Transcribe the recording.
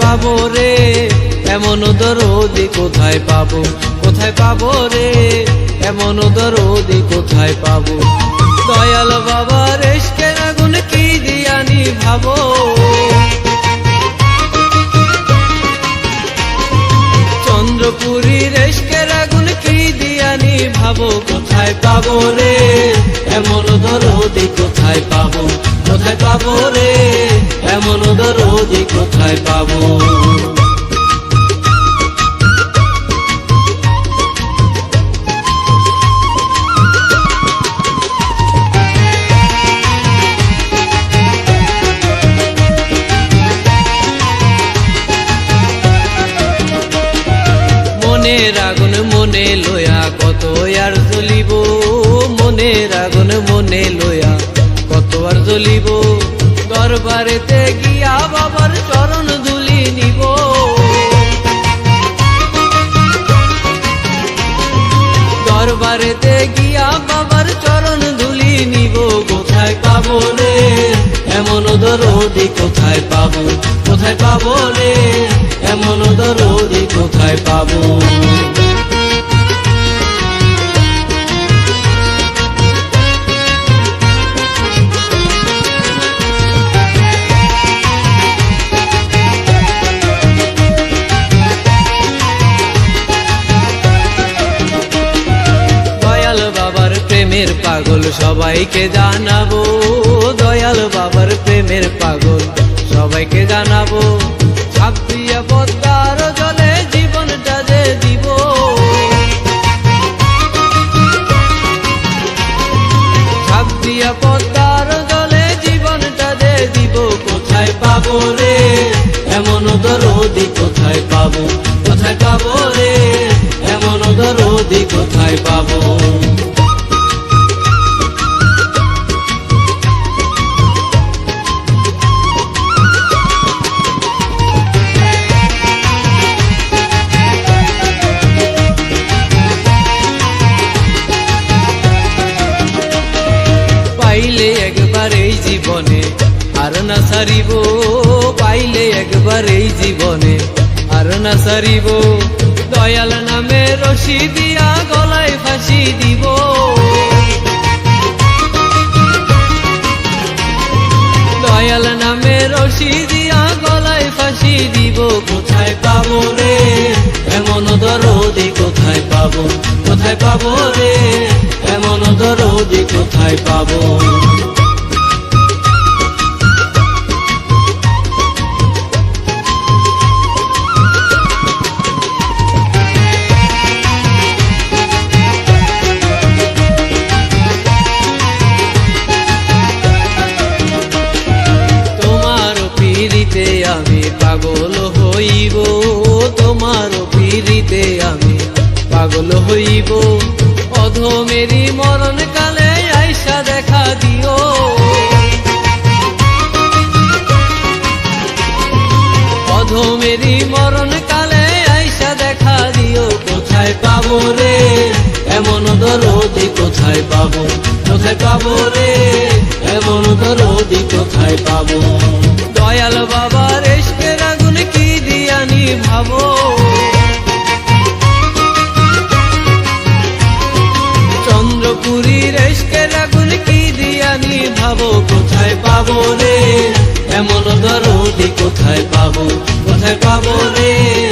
পাবো রে? এমন দরদি কোথায় পাবো? কোথায় পাবো রে? এমন দরদি কোথায় পাবো? দয়াল বাবা রেশকের আগুন কি দিয়ানি ভাবো চন্দ্রপুরী রেশকের আগুন কি দিয়ানি ভাবো কোথায় পাবো রে? এমন দরদি কোথায় পাবো? কোথায় পাবো রে? এমন দরদি কোথায় পাবো? মনের আগুন মনে লয়া কত আর জ্বলিব? মনের আগুন মনে লয়া কত আর জ্বলিব? দরবারেতে গিয়া বাবার চরণ দুলি নিব। দরবারেতে গিয়া বাবার চরণ ধুলি নিব। কোথায় পাবো রে? এমন দরদি কোথায় পাবো? কোথায় পাবো রে? এমন দরদি কোথায় পাবো? সবাইকে জানাব দয়াল বাবার প্রেমের পাগল। সবাইকে জানাব ছাপিয়া পদ্মার জলে জীবনটা যে দিব। ছাপিয়া পদ্মার জলে জীবনটা যে দিব, কোথায় পাবো রে? এমন দরদি কোথায় পাবো? কোথায় পাবো রে? এমন দরদি কোথায় পাবো? একবার এই জীবনে, আর না সারিব, পাইলে একবার এই জীবনে। আর না সারিব, দয়াল নামে রশি দিয়া গলায় ফাঁসি দিব। দয়াল নামে রশি দিয়া গলায় ফাঁসি দিব। কোথায় পাবো রে? এমন দরদি কোথায় পাবো? কোথায় পাবো রে? এমন দরদি কোথায় পাবো? পিড়িতে আমি পাগল হইব, তোমার পিড়িতে আমি পাগল হইব। অধমেরি মরণ কালে আইসা দেখা দিও। অধমেরি মরণ কালে আইসা দেখা দিও। কোথায় পাবো রে? এমন দরদি কোথায় পাবো? কোথায় পাবো রে? এমন দরদি কোথায় পাবো? কোথায় পাবো রে? এমন দরদি কোথায় পাবো? কোথায় পাবো রে?